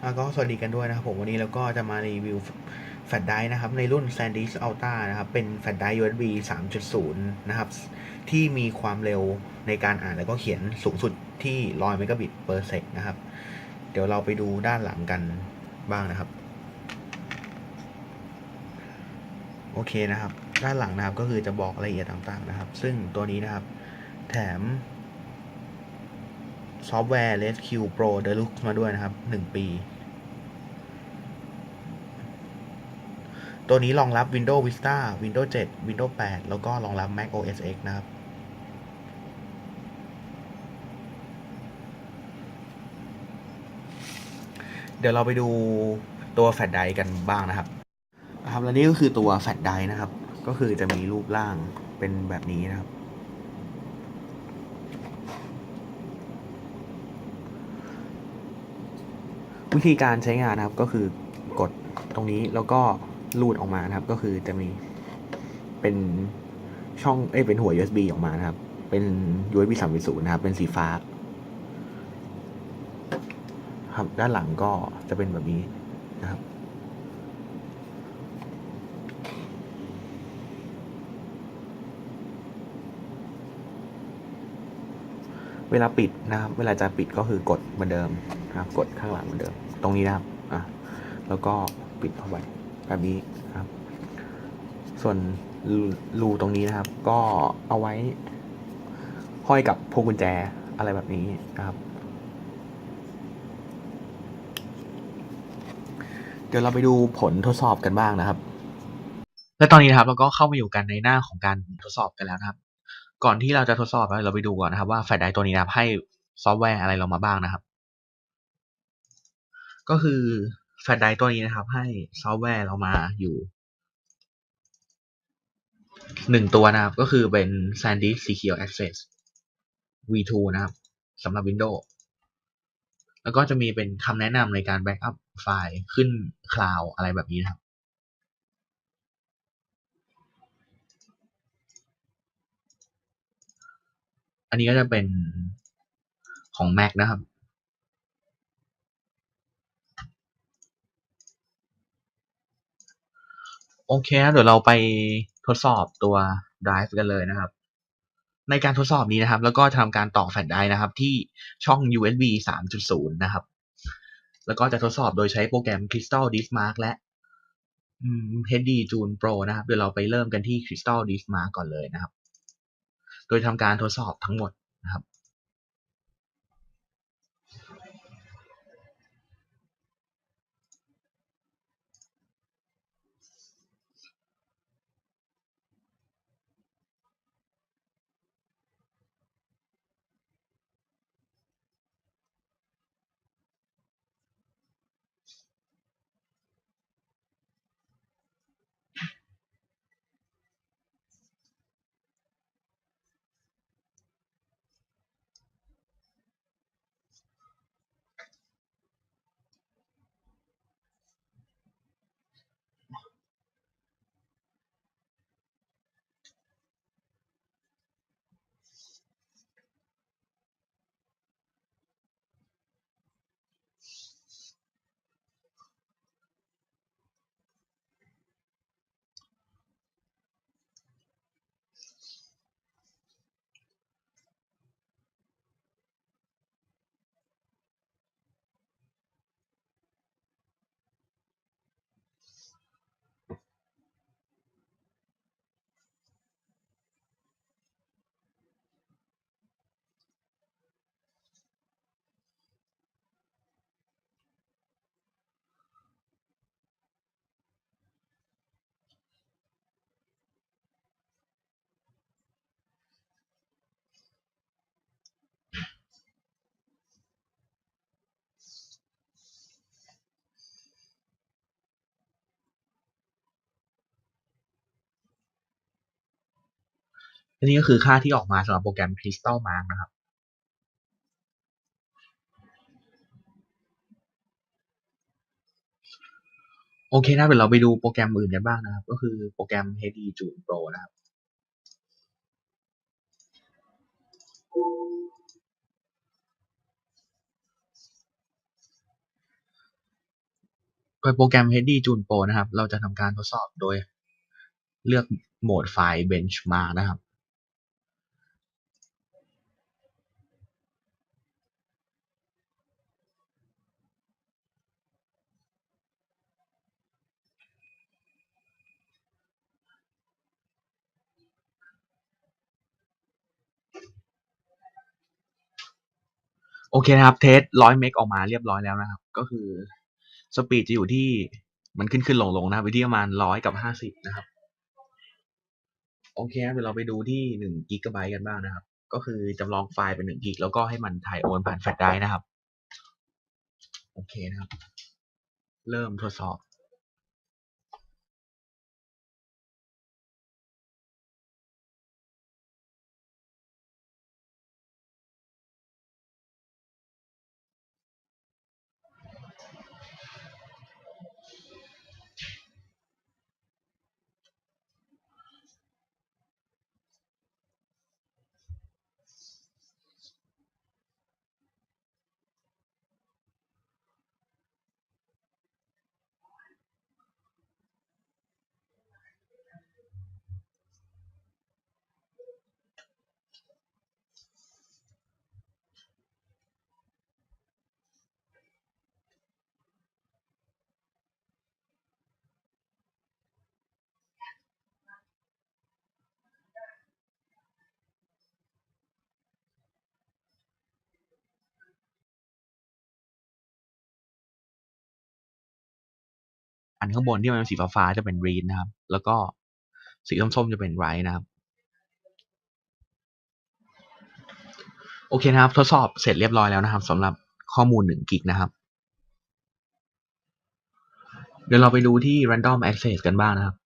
ก็สวัสดีกันด้วยนะครับผมวันนี้เราก็จะมารีวิวแฟลชไดรฟ์นะครับในรุ่น SanDisk Ultra นะครับเป็นแฟลชไดรฟ์ USB 3.0 นะครับ ที่มีความเร็วในการอ่านแล้วก็เขียนสูงสุดที่100เมกะบิต per sec นะครับ เดี๋ยวเราไปดูด้านหลังกันบ้างนะครับ โอเคนะครับ ด้านหลังนะครับก็คือจะบอกรายละเอียดต่างๆนะครับ ซึ่งตัวนี้นะครับ แถม ซอฟต์แวร์ Resq Pro Deluxe มาด้วยนะครับ 1 ปี ตัวนี้รองรับ Windows Vista Windows 7 Windows 8 แล้วก็รองรับ Mac OS X นะครับเดี๋ยวเราไปดูตัวแฟลชไดรฟ์กันบ้างนะครับนะครับ และนี่ก็คือตัวแฟลชไดรฟ์นะครับ ก็คือจะมีรูปร่างเป็นแบบนี้นะครับ วิธีการใช้งานนะครับก็คือกดตรงนี้แล้วก็ลูดออกมานะครับ ก็คือจะมีเป็นช่องเอ้ยเป็นหัว USB ออกมานะครับ เป็น USB 3.0นะครับ เป็นสีฟ้า ครับด้านหลังก็จะเป็นแบบนี้นะครับเวลาปิดนะครับ เวลาจะปิดก็คือกดเหมือนเดิมนะครับ กดข้างหลังเหมือนเดิม ตรงนี้นะครับอะแล้วก็ปิดเข้าไปแบบนี้ครับ ส่วนรูตรงนี้นะครับ ก็เอาไว้ห้อยกับพวงกุญแจอะไรแบบนี้นะครับ เดี๋ยวเราไปดูผลทดสอบกันบ้างนะครับ และตอนนี้นะครับเราก็เข้ามาอยู่กันในหน้าของการทดสอบกันแล้วนะครับ ก่อนที่เราจะทดสอบเราไปดูก่อนนะครับว่าแฟลชไดร์ตัวนี้นะครับให้ซอฟต์แวร์อะไรเรามาบ้างนะครับ ก็คือแฟลชไดร์ตัวนี้นะครับ ให้ซอฟต์แวร์เรามาอยู่หนึ่งตัวนะครับ ก็คือเป็น SanDisk Secure Access V2 นะครับสำหรับ Windows แล้วก็จะมีเป็นคำแนะนำในการแบ็กอัพไฟล์ขึ้นคลาวอะไรแบบนี้นะครับอันนี้ก็จะเป็นของ Mac นะครับ โอเคครับเดี๋ยวเราไปทดสอบตัว Drive กันเลยนะครับ ในการทดสอบนี้นะครับ แล้วก็ทำการต่อแฟลชไดรฟ์นะครับ ที่ช่อง USB 3.0 นะครับ แล้วก็จะทดสอบโดยใช้โปรแกรม Crystal Disk Mark และ HD June Pro นะครับ เดี๋ยวเราไปเริ่มกันที่ Crystal Disk Mark ก่อนเลยนะครับ โดยทำการทดสอบทั้งหมดนะครับ นี่ก็คือค่าที่ออกมาสำหรับโปรแกรม Crystal Mark นะครับโอเคนะเดี๋ยวเราไปดูโปรแกรมอื่นกันบ้างนะครับ ก็คือโปรแกรม HD June Pro นะครับยโปรแกรม HD June Pro นะครับ เราจะทำการทดสอบโดยเลือกโหมดไฟล์ Benchmark นะครับ โอเคนะครับ เทสร้อยเมกออกมาเรียบร้อยแล้วนะครับ ก็คือสปีดจะอยู่ที่มันขึ้นขึ้นลงลงนะครับไปที่ประมาณร้อยกับห้าสิบนะครับ โอเคครับเดี๋ยวเราไปดูที่หนึ่งกิกะไบต์กันบ้างนะครับ ก็คือจำลองไฟล์เป็นหนึ่งกิกแล้วก็ให้มันถ่ายโอนผ่านแฟลชไดรฟ์นะครับ โอเคนะครับ เริ่มทดสอบ อั นข้างบนที่มันเป็นสีฟ้าๆจะเป็น read นะครับ แล้วก็สีส้มๆจะเป็น write นะครับ โอเคนะครับ ทดสอบเสร็จเรียบร้อยแล้วนะครับสำหรับข้อมูล1กิกนะครับ เดี๋ยวเราไปดูที่ random access กันบ้างนะครับ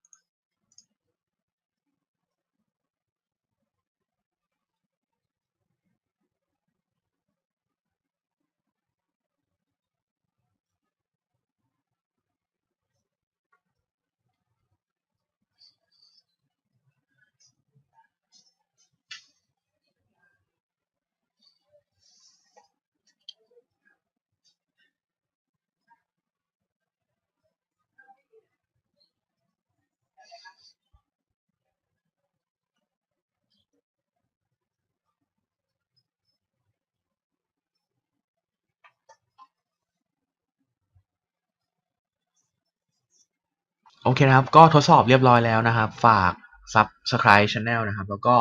โอเคนะครับ ก็ทดสอบเรียบร้อยแล้วนะครับ ฝาก subscribe channel นะครับ แล้วก็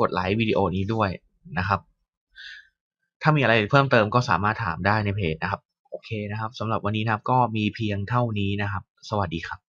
กดไลค์วิดีโอนี้ด้วยนะครับ ถ้ามีอะไรเพิ่มเติมก็สามารถถามได้ในเพจนะครับ โอเคนะครับสำหรับวันนี้นะครับก็มีเพียงเท่านี้นะครับ สวัสดีครับ